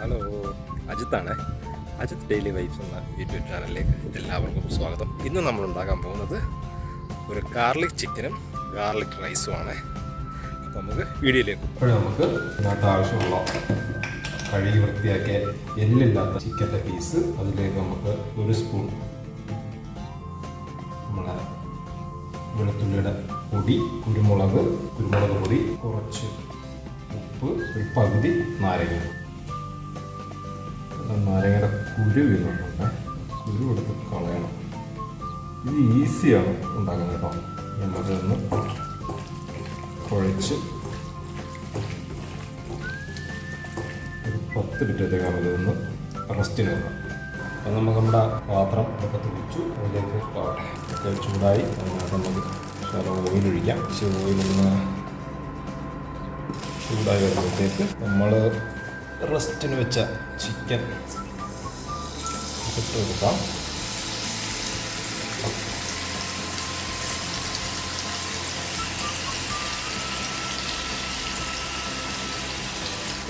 Hello അജിത്താണ്. Ajith daily vibes എന്ന YouTube ചാനലിലേക്ക് എല്ലാവർക്കും സ്വാഗതം. ഇന്ന് നമ്മൾ ഉണ്ടാക്കാൻ പോകുന്നത് ഒരു ഗാർലിക് ചിക്കനും ഗാർലിക് റൈസുമാണ് അപ്പോൾ നമുക്ക് വീഡിയോയിലേക്ക് ഇപ്പോഴും നമുക്ക് ഇതിനകത്ത് ആവശ്യമുള്ള കഴുകി വൃത്തിയാക്കിയ എല്ലില്ലാത്ത ചിക്കന്റെ പീസ് അതിലേക്ക് നമുക്ക് ഒരു സ്പൂൺ നമ്മളെ വെളുത്തുള്ളിയുടെ പൊടി കുരുമുളക് കുരുമുളക് പൊടി കുറച്ച് ഉപ്പ് ഒരു പകുതി നാരങ്ങ. നാരങ്ങയുടെ കുരു വീണുണ്ട് കുരു എടുത്ത് കളയണം. ഇത് ഈസിയാണ് ഉണ്ടാക്കുന്നത് കേട്ടോ. നമുക്കൊന്ന് കുഴച്ച് ഒരു പത്ത് മിനിറ്റത്തേക്ക് നമുക്കിതൊന്ന് റെസ്റ്റിന് വെക്കാം അപ്പം നമുക്ക് നമ്മുടെ പാത്രം ഒക്കെ തിരിച്ചു അതിലേക്ക് ഒക്കെ ചൂടായി. അതിനകത്ത് നമുക്ക് ശകലം ഓയിലൊഴിക്കാം പക്ഷേ ഓയിലൊന്ന് ചൂടായി വരുമ്പോഴത്തേക്ക് നമ്മൾ റെസ്റ്റിന് വെച്ച ചിക്കൻ ഇട്ട് കൊടുക്കാം.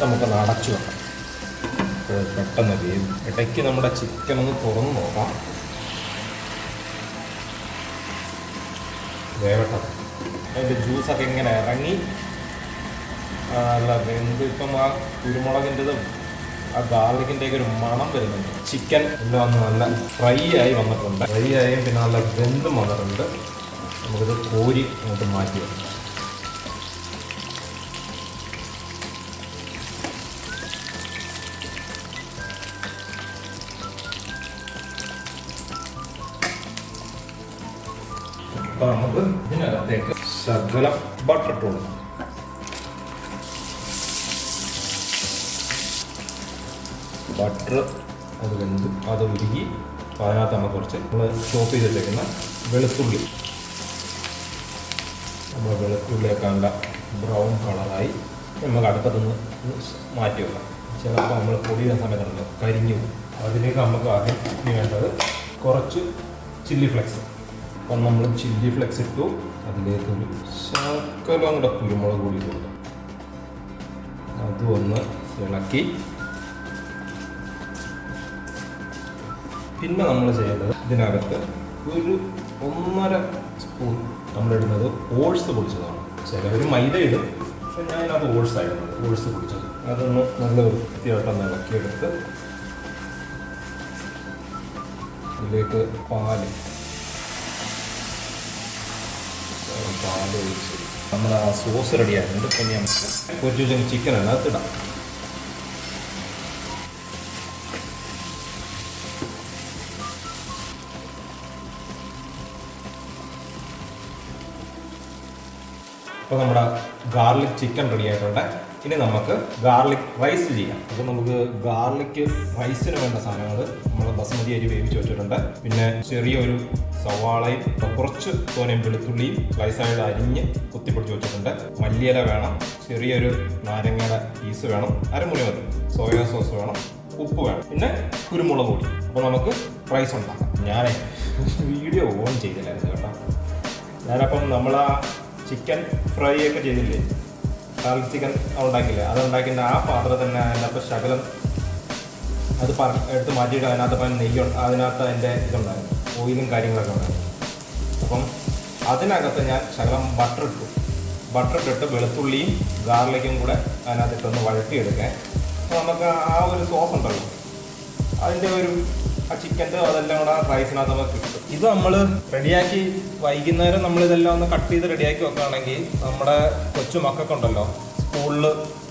നമുക്കൊന്ന് അടച്ചു വെക്കാം. പെട്ടെന്ന് വേവും. ഇടയ്ക്ക് നമ്മുടെ ചിക്കൻ ഒന്ന് തുറന്ന് നോക്കാം. വേവട്ടെ. അതിന്റെ ജ്യൂസൊക്കെ ഇങ്ങനെ ഇറങ്ങി അല്ല വെന്ത് ഇപ്പം ആ കുരുമുളകിന്റെതും ആ ഗാർലിക്കിന്റെ ഒക്കെ ഒരു മണം വരുന്നുണ്ട്. ചിക്കൻ എല്ലാം ഒന്ന് നല്ല ഫ്രൈ ആയി വന്നിട്ടുണ്ട്. ഫ്രൈ ആയി പിന്നെ നല്ല വെന്തും വന്നിട്ടുണ്ട്. നമുക്കിത് കോരി അങ്ങോട്ട് മാറ്റി വെക്കാം. അപ്പൊ നമുക്ക് ഇതിനകത്തേക്ക് ശകലം ബട്ടർ ഇട്ട് കൊടുക്കാം. ബട്ടർ അത് വെന്ത് അത് ഉരുകി അതിനകത്ത് നമ്മൾ കുറച്ച് നമ്മൾ ചോപ്പ് ചെയ്ത് വെച്ചേക്കുന്ന വെളുത്തുള്ളി. നമ്മൾ വെളുത്തുള്ളിയൊക്കെ നല്ല ബ്രൗൺ കളറായി നമുക്ക് അടുപ്പത്തുനിന്ന് മാറ്റി വെക്കാം. ചിലപ്പോൾ നമ്മൾ പൊടിയുടെ സമയത്തുണ്ടല്ലോ കരിഞ്ഞു അതിലേക്ക് നമുക്ക് ആദ്യം വേണ്ടത് കുറച്ച് ചില്ലി ഫ്ലെക്സ് അപ്പം നമ്മൾ ചില്ലി ഫ്ലെക്സ് ഇട്ടു. അതിലേക്ക് ഒരു ശകലം കൂടെ കുരുമുളക് കൂടി കൊടുക്കും. അതും ഒന്ന് ഇളക്കി പിന്നെ നമ്മൾ ചെയ്യേണ്ടത് ഇതിനകത്ത് ഒരു ഒന്നര സ്പൂൺ നമ്മളിടുന്നത് ഓട്സ് പൊടിച്ചതാണ്. ചിലവർ മൈദ ഇടും. പക്ഷെ ഞാൻ ഓഴ്സ് ഓട്സ് ഓഴ്സ് പൊടിച്ചത്. അതൊന്ന് നല്ല വൃത്തിയായിട്ടൊന്ന് ഇളക്കിയെടുത്ത് അതിലേക്ക് പാൽ. പാൽ ഒഴിച്ച്. നമ്മൾ ആ സോസ് റെഡിയായിട്ടുണ്ട് പിന്നെ നമുക്ക് കുറച്ച് ചിക്കൻ അതിനകത്ത് ഇടാം. അപ്പോൾ നമ്മുടെ ഗാർലിക് ചിക്കൻ റെഡി ആയിട്ടുണ്ട്. ഇനി നമുക്ക് ഗാർലിക് റൈസ് ചെയ്യാം. അപ്പോൾ നമുക്ക് ഗാർലിക് റൈസിന് വേണ്ട സാധനങ്ങൾ നമ്മൾ ബസ്മതി അരി വേവിച്ച് വെച്ചിട്ടുണ്ട്. പിന്നെ ചെറിയൊരു സവാളയും കുറച്ച് തോനയും വെളുത്തുള്ളിയും സ്ലൈസായിട്ട് അരിഞ്ഞ് കുത്തിപ്പിടിച്ച് വെച്ചിട്ടുണ്ട്. മല്ലിയില വേണം ചെറിയൊരു നാരങ്ങയുടെ പീസ് വേണം അരമുറി മതി. സോയാ സോസ് വേണം ഉപ്പ് വേണം പിന്നെ കുരുമുളക് പൊടി. അപ്പോൾ നമുക്ക് റൈസ് ഉണ്ടാക്കാം. ഞാൻ വീഡിയോ ഓൺ ചെയ്തില്ലായിരുന്നു കേട്ടോ. ഞാനപ്പം നമ്മളാ ചിക്കൻ ഫ്രൈ ഒക്കെ ചെയ്തില്ലേ കാർലിക് ചിക്കൻ ഉണ്ടാക്കില്ലേ അത് ഉണ്ടാക്കിന്റെ ആ പാത്രം തന്നെ അതിനകത്ത് ശകലം അത് പറ എടുത്ത് മാറ്റിയിട്ട് അതിനകത്ത് പോയി നെയ്യ് അതിനകത്ത് അതിന്റെ ഇതുണ്ടായിരുന്നു. ഓയിലും കാര്യങ്ങളൊക്കെ ഉണ്ടായിരുന്നു. അപ്പം അതിനകത്ത് ഞാൻ ശകലം ബട്ടർ ഇട്ടു. ബട്ടർ ഇട്ടിട്ട് വെളുത്തുള്ളിയും ഗാർലിക്കും കൂടെ അതിനകത്ത് ഇട്ടൊന്ന് വഴറ്റിയെടുക്കാൻ. അപ്പോൾ നമുക്ക് ആ ഒരു സോസ് ഉണ്ടല്ലോ. അതിന്റെ ഒരു ആ ചിക്കന്റെ അതെല്ലാം കൂടെ റൈസിനകത്ത് നമുക്ക് കിട്ടും. ഇത് നമ്മൾ റെഡിയാക്കി വൈകുന്നേരം നമ്മൾ ഇതെല്ലാം ഒന്ന് കട്ട് ചെയ്ത് റെഡിയാക്കി വെക്കുകയാണെങ്കിൽ നമ്മുടെ കൊച്ചു മക്കൾക്കുണ്ടല്ലോ സ്കൂളിൽ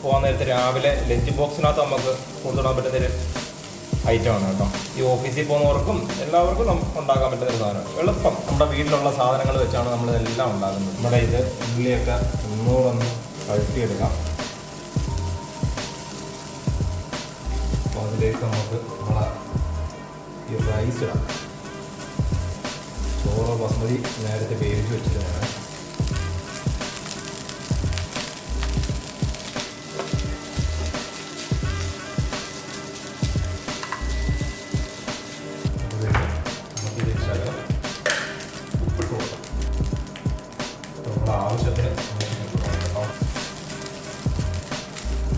പോകാൻ നേരത്തെ രാവിലെ ലഞ്ച് ബോക്സിനകത്ത് നമുക്ക് കൊണ്ടുവിടാൻ പറ്റുന്നൊരു ഐറ്റമാണ് കേട്ടോ. ഈ ഓഫീസിൽ പോകുന്നവർക്കും എല്ലാവർക്കും നമുക്ക് ഉണ്ടാക്കാൻ പറ്റുന്ന ഒരു സാധനം എളുപ്പം. നമ്മുടെ വീട്ടിലുള്ള സാധനങ്ങൾ വെച്ചാണ് നമ്മൾ ഇതെല്ലാം ഉണ്ടാക്കുന്നത്. നമ്മുടെ ഇത് ഉള്ളിയൊക്കെ ഒന്നൂറൊന്ന് ഒന്ന് കഴുത്തിയെടുക്കാം. അപ്പോൾ അതിലേക്ക് നമുക്ക് നമ്മളെ ഈ റൈസ് ഇടാം ചോറ് ബസ്മതി നേരത്തെ വേവിച്ച് വെച്ചിട്ടാണ് ഉപ്പിട്ട് കൊടുക്കാം നമ്മുടെ ആവശ്യത്തിന്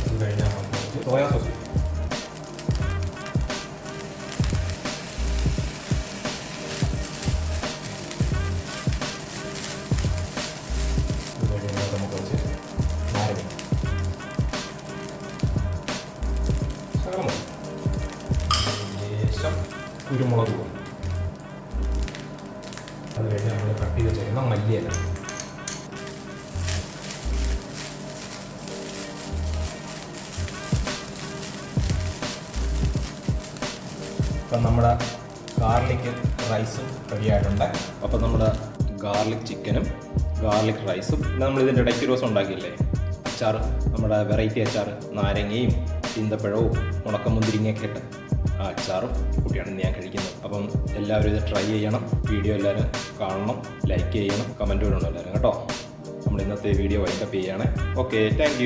അത് കഴിഞ്ഞാൽ നമുക്ക് സോയാ സോസ് കുരുമുളക് പൊടി അത് കഴിഞ്ഞ് നമ്മൾ കട്ട് ചെയ്ത് വെച്ചിരിക്കുന്ന മല്ലിയില. ഇപ്പം നമ്മുടെ ഗാർലിക് റൈസും റെഡി ആയിട്ടുണ്ട്. അപ്പം നമ്മുടെ ഗാർലിക് ചിക്കനും ഗാർലിക് റൈസും നമ്മൾ ഇതിന്റെ ഇടയ്ക്ക് ദിവസം ഉണ്ടാക്കിയില്ലേ? അച്ചാർ നമ്മുടെ വെറൈറ്റി അച്ചാർ നാരങ്ങയും ചീന്തപ്പഴവും ഉണക്കമുന്തിരിങ്ങയൊക്കെ ഇട്ട്. അച്ചാറും കൂട്ടിയാണ് ഞാൻ കഴിക്കുന്നത് അപ്പം എല്ലാവരും ഇത് ട്രൈ ചെയ്യണം. വീഡിയോ എല്ലാവരും കാണണം. ലൈക്ക് ചെയ്യണം. കമന്റ് ഇടണം എല്ലാവരും കേട്ടോ. നമ്മൾ ഇന്നത്തെ വീഡിയോ വൈൻഡപ്പ് ചെയ്യാണ്. Okay thank